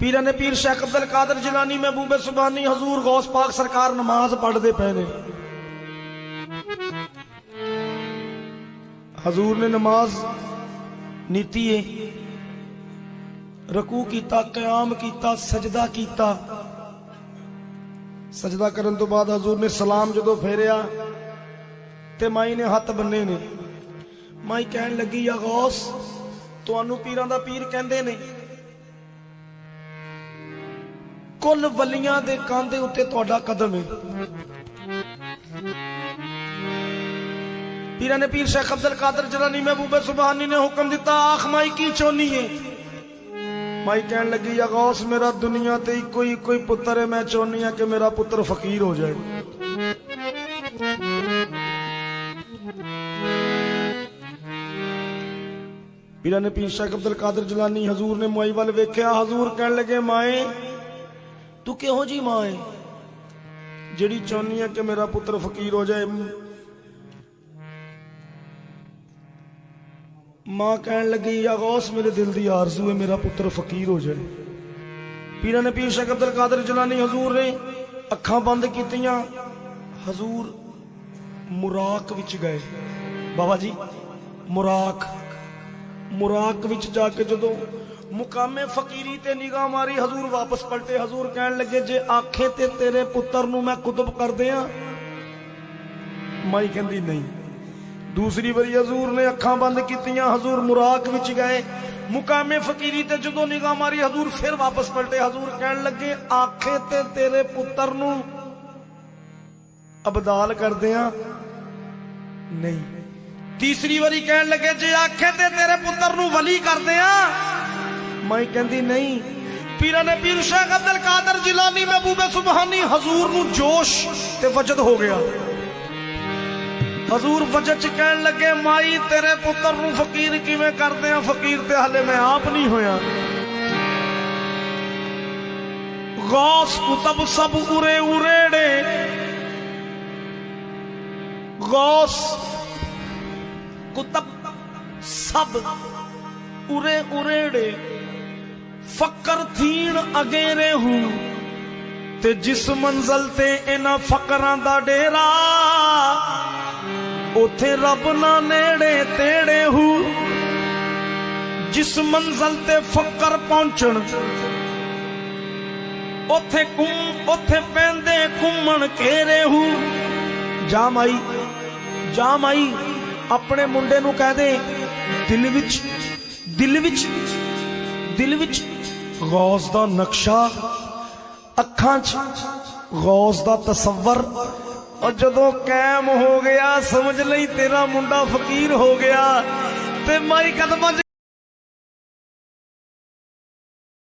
ਪੀਰਾਂ ਨੇ ਪੀਰ ਸ਼ੇਖ ਅਬਦੁਲ ਕਾਦਰ ਜਿਲਾਨੀ ਮਹਿਬੂਬੇ ਸੁਬਾਨੀ, ਹਜ਼ੂਰ ਗੌਸ ਪਾਕ ਸਰਕਾਰ ਨਮਾਜ਼ ਪੜ੍ਹਦੇ ਪਏ ਨੇ। ਹਜ਼ੂਰ ਨੇ ਨਮਾਜ਼ ਨੀਤੀ ਏ। ਰਕੂ ਕੀਤਾ ਕਿਆਮ ਕੀਤਾ, ਸਜਦਾ ਕੀਤਾ। ਸਜਦਾ ਕਰਨ ਤੋਂ ਬਾਅਦ ਹਜ਼ੂਰ ਨੇ ਸਲਾਮ ਜਦੋਂ ਫੇਰਿਆ, ਤੇ ਮਾਈ ਨੇ ਹੱਥ ਬੰਨੇ ਨੇ। ਮਾਈ ਕਹਿਣ ਲੱਗੀ ਆ ਗੌਸ, ਤੁਹਾਨੂੰ ਪੀਰਾਂ ਦਾ ਪੀਰ ਕਹਿੰਦੇ ਨੇ। ਕੁੱਲ ਵਲੀਆਂ ਦੇ ਕਾਂਦੇ ਉੱਤੇ ਤੁਹਾਡਾ ਕਦਮ ਹੈ। ਪੀਰਾਂ ਨੇ ਪੀਰ ਸ਼ੇਖ ਅਬਦੁਲ ਕਾਦਰ ਜਲਾਨੀ ਮਹਿਬੂਬੇ ਸੁਬਹਾਨੀ ਨੇ ਹੁਕਮ ਦਿੱਤਾ, ਆਖ ਮਾਈ ਕੀ ਚਾਹੁੰਨੀ ਏ? ਮਾਈ ਕਹਿਣ ਲੱਗੀ ਯਾ ਗੌਸ ਮੇਰਾ ਦੁਨੀਆ ਤੇ ਇੱਕੋ ਹੀ ਇੱਕੋ ਪੁੱਤਰ ਹੈ, ਮੈਂ ਚਾਹੁੰਨੀ ਆ ਕਿ ਮੇਰਾ ਪੁੱਤਰ ਫਕੀਰ ਹੋ ਜਾਏ। ਪੀਰਾਂ ਨੇ ਪੀਰ ਸ਼ੇਖ ਅਬਦੁਲ ਕਾਦਰ ਜਲਾਨੀ ਹਜ਼ੂਰ ਨੇ ਮਾਈ ਵੱਲ ਵੇਖਿਆ, ਹਜ਼ੂਰ ਕਹਿਣ ਲੱਗੇ, ਮਾਏ ਤੂੰ ਕਿਹੋ ਜੀ ਮਾਂ ਹੈ ਜਿਹੜੀ ਚਾਹੁੰਨੀ ਆ ਕਿ ਮੇਰਾ ਪੁੱਤਰ ਫਕੀਰ ਹੋ ਜਾਏ। ਮਾਂ ਕਹਿਣ ਲੱਗੀ ਯਾ ਗੌਸ, ਮੇਰੇ ਦਿਲ ਦੀ ਆਰਜ਼ੂ ਹੈ ਮੇਰਾ ਪੁੱਤਰ ਫਕੀਰ ਹੋ ਜਾਏ। ਪੀਰਾਂ ਨੇ ਪੀਰ ਸ਼ੇਖ ਅਬਦੁਲ ਕਾਦਰ ਜਲਾਨੀ ਹਜ਼ੂਰ ਨੇ ਅੱਖਾਂ ਬੰਦ ਕੀਤੀਆਂ। ਹਜ਼ੂਰ ਮੁਰਾਕ ਵਿੱਚ ਗਏ। ਬਾਬਾ ਜੀ, ਮੁਰਾਕ। ਮੁਰਾਕ ਵਿੱਚ ਜਾ ਕੇ ਜਦੋਂ ਮੁਕਾਮੇ ਫਕੀਰੀ ਤੇ ਨਿਗਾਹ ਮਾਰੀ ਹਜ਼ੂਰ ਵਾਪਸ ਪਲਟੇ ਹਜ਼ੂਰ ਕਹਿਣ ਲੱਗੇ ਜੇ ਆਖੇ ਤੇ ਤੇਰੇ ਪੁੱਤਰ ਨੂੰ ਮੈਂ ਕੁਤਬ ਕਰ ਦਿਆਂ ਮਾਈ ਕਹਿੰਦੀ ਨਹੀਂ ਦੂਸਰੀ ਵਾਰੀ ਹਜ਼ੂਰ ਨੇ ਅੱਖਾਂ ਬੰਦ ਕੀਤੀਆਂ ਹਜ਼ੂਰ ਮੁਰਾਕ ਵਿੱਚ ਗਏ ਮੁਕਾਮੇ ਫਕੀਰੀ ਤੇ ਜਦੋਂ ਨਿਗਾਹ ਮਾਰੀ ਹਜ਼ੂਰ ਫਿਰ ਵਾਪਸ ਪਲਟੇ ਹਜ਼ੂਰ ਕਹਿਣ ਲੱਗੇ ਆਖੇ ਤੇ ਤੇਰੇ ਪੁੱਤਰ ਨੂੰ ਅਬਦਾਲ ਕਰਦੇ ਆ ਨਹੀਂ ਤੀਸਰੀ ਵਾਰੀ ਕਹਿਣ ਲੱਗੇ ਜੇ ਆਖੇ ਤੇ ਤੇਰੇ ਪੁੱਤਰ ਨੂੰ ਵਲੀ ਕਰਦੇ ਆ ਮਾਈ ਕਹਿੰਦੀ, ਨਹੀਂ, ਪੀਰਾਂ ਨੇ ਪੀਰ ਸ਼ੇਖ ਅਬਦੁਲ ਕਾਦਰ ਜਿਲਾਨੀ ਮਹਿਬੂਬੇ ਸੁਬਹਾਨੀ ਹਜ਼ੂਰ ਨੂੰ ਜੋਸ਼ ਤੇ ਵਜਦ ਹੋ ਗਿਆ। ਹਜ਼ੂਰ ਵਜਦ ਚ ਕਹਿਣ ਲੱਗੇ, ਮਾਈ, ਤੇਰੇ ਪੁੱਤਰ ਨੂੰ ਫਕੀਰ ਕਿਵੇਂ ਕਰਦੇ ਆ? ਫਕੀਰ ਤੇ ਹਲੇ ਮੈਂ ਆਪ ਨਹੀਂ ਹੋਇਆ। ਗੌਸ ਕੁਤਬ ਸਭ ਉਰੇ ਉਰੇੜੇ। ਗੌਸ ਕੁਤਬ ਸਭ ਉਰੇ ਉਰੇੜੇ। ਫਕਰ ਥੀਣ ਅਗੇਰੇ ਹੂੰ। ਤੇ ਜਿਸ ਮੰਜ਼ਲ ਤੇ ਇਹਨਾਂ ਫਕਰਾਂ ਦਾ ਡੇਰਾ, ਉਥੇ ਰੱਬ ਨਾ ਨੇੜੇ ਤੇੜੇ ਹੂ। ਜਿਸ ਮੰਜ਼ਲ ਤੇ ਫਕਰ ਪਹੁੰਚਣ, ਉਥੇ ਘੁੰਮ, ਉਥੇ ਪੈਂਦੇ ਘੁੰਮਣ ਘੇਰੇ ਹੂ। ਜਾ ਮਾਈ ਜਾ ਮਾਈ, ਆਪਣੇ ਮੁੰਡੇ ਨੂੰ ਕਹਿ ਦੇ, ਦਿਲ ਵਿੱਚ ਦਿਲ ਵਿੱਚ ਦਿਲ ਵਿੱਚ ਗੌਸ ਦਾ ਨਕਸ਼ਾ, ਅੱਖਾਂ 'ਚ ਗੌਸ ਦਾ ਤਸੱਵਰ। ਔਰ ਜਦੋਂ ਕਾਇਮ ਹੋ ਗਿਆ, ਸਮਝ ਲਈ ਤੇਰਾ ਮੁੰਡਾ ਫਕੀਰ ਹੋ ਗਿਆ, ਤੇ ਮਾਈ ਕਦਮਾਂ